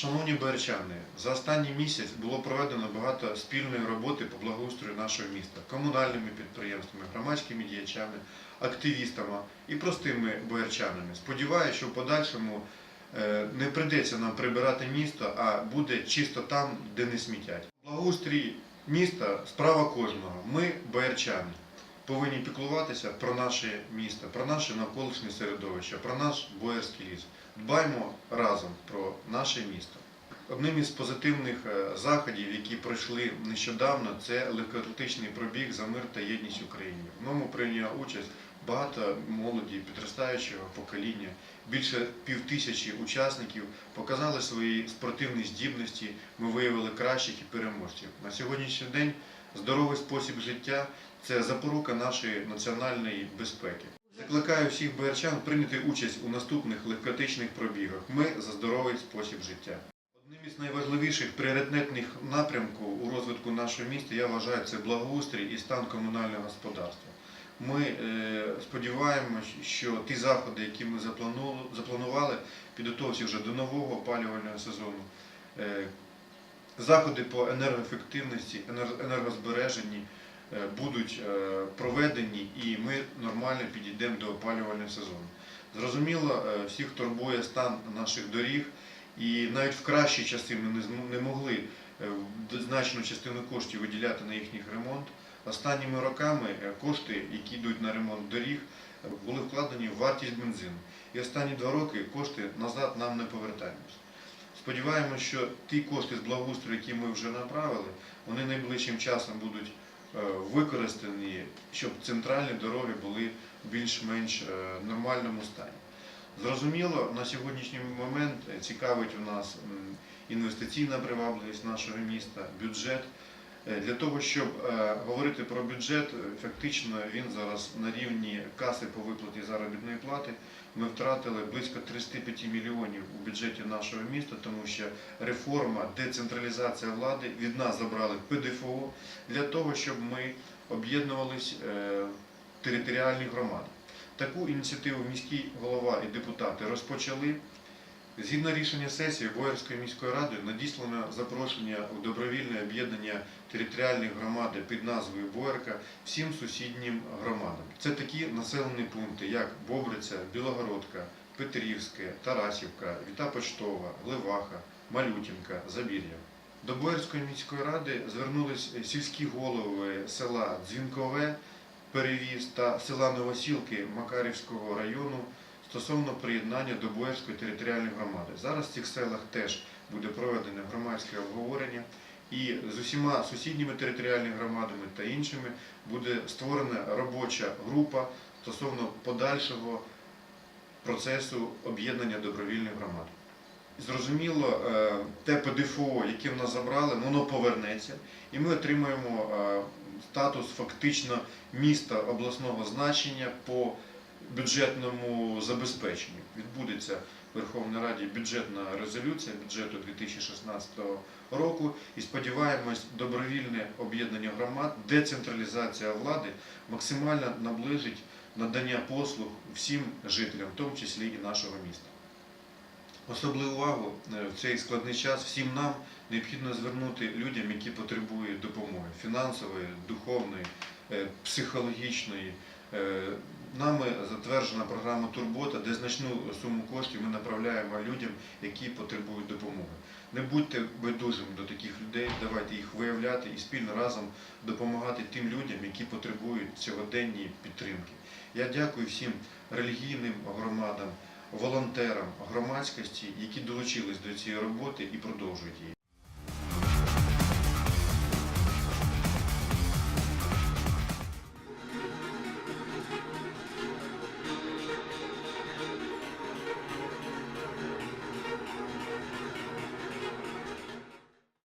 Шановні берчани, за останній місяць було проведено багато спільної роботи по благоустрою нашого міста комунальними підприємствами, громадськими діячами, активістами і простими боярчанами. Сподіваюся, що в подальшому е, не прийдеться нам прибирати місто, а буде чисто там, де не смітять. Благоустрій міста справа кожного. Ми, боярчани, повинні піклуватися про наше місто, про наше навколишнє середовище, про наш боярський ліс. Дбаймо разом про наше місто. Одним із позитивних е, заходів, які пройшли нещодавно, це легкоатлетичний пробіг за мир та єдність України. В ньому прийняло участь багато молоді підростаючого покоління. Більше півтисячі учасників показали свої спортивні здібності. Ми виявили кращих і переможців. На сьогоднішній день здоровий спосіб життя це запорука нашої національної безпеки. Закликаю всіх боярчан прийняти участь у наступних легкотичних пробігах. Ми за здоровий спосіб життя. Одним із найважливіших пріоритетних напрямків у розвитку нашого міста я вважаю це благоустрій і стан комунального господарства. Ми е, сподіваємось, що ті заходи, які ми запланували, підготовці вже до нового опалювального сезону, е, заходи по енергоефективності, енергозбереженні е, будуть е, проведені і ми нормально підійдемо до опалювального сезону. Зрозуміло, е, всіх турбує стан наших доріг, і навіть в кращі часи ми не могли значну частину коштів виділяти на їхній ремонт. Останніми роками кошти, які йдуть на ремонт доріг, були вкладені в вартість бензину. І останні два роки кошти назад нам не повертаємось. Сподіваємося, що ті кошти з благоустрою, які ми вже направили, вони найближчим часом будуть е, використані, щоб центральні дороги були в більш-менш е, нормальному стані. Зрозуміло, на сьогоднішній момент е, цікавить у нас інвестиційна привабливість нашого міста, бюджет. Е, Для того, щоб е, говорити про бюджет, е, фактично він зараз на рівні каси по виплаті заробітної плати. Ми втратили близько 35 мільйонів у бюджеті нашого міста, тому що реформа, децентралізація влади від нас забрали ПДФО для того, щоб ми об'єднувались е, територіальні громади. Таку ініціативу міський голова і депутати розпочали. Згідно рішення сесії Боярської міської ради надіслано запрошення у добровільне об'єднання територіальних громади під назвою Боярка всім сусіднім громадам. Це такі населені пункти, як Бобриця, Білогородка, Петрівське, Тарасівка, Віта Почтова, Леваха, Малютінка, Забір'я. До Боярської міської ради звернулись сільські голови села Дзвінкове, Перевіз та села Новосілки Макарівського району стосовно приєднання до Боярської територіальної громади. Зараз в цих селах теж буде проведене громадське обговорення, і з усіма сусідніми територіальними громадами та іншими буде створена робоча група стосовно подальшого процесу об'єднання добровільних громад. Зрозуміло, е, те ПДФО, яке в нас забрали, воно повернеться, і ми отримаємо е, статус фактично міста обласного значення по бюджетному забезпеченню. Відбудеться в Верховній Раді бюджетна резолюція бюджету 2016 року. І сподіваємось, добровільне об'єднання громад, децентралізація влади максимально наближить надання послуг всім жителям, в тому числі і нашого міста. Особливу увагу е, в цей складний час всім нам необхідно звернути людям, які потребують допомоги фінансової, духовної, е, психологічної. Нами затверджена програма Турбота, де значну суму коштів ми направляємо людям, які потребують допомоги. Не будьте байдужими до таких людей, давайте їх виявляти і спільно разом допомагати тим людям, які потребують сьогоденні підтримки. Я дякую всім релігійним громадам, волонтерам, громадськості, які долучились до цієї роботи і продовжують її.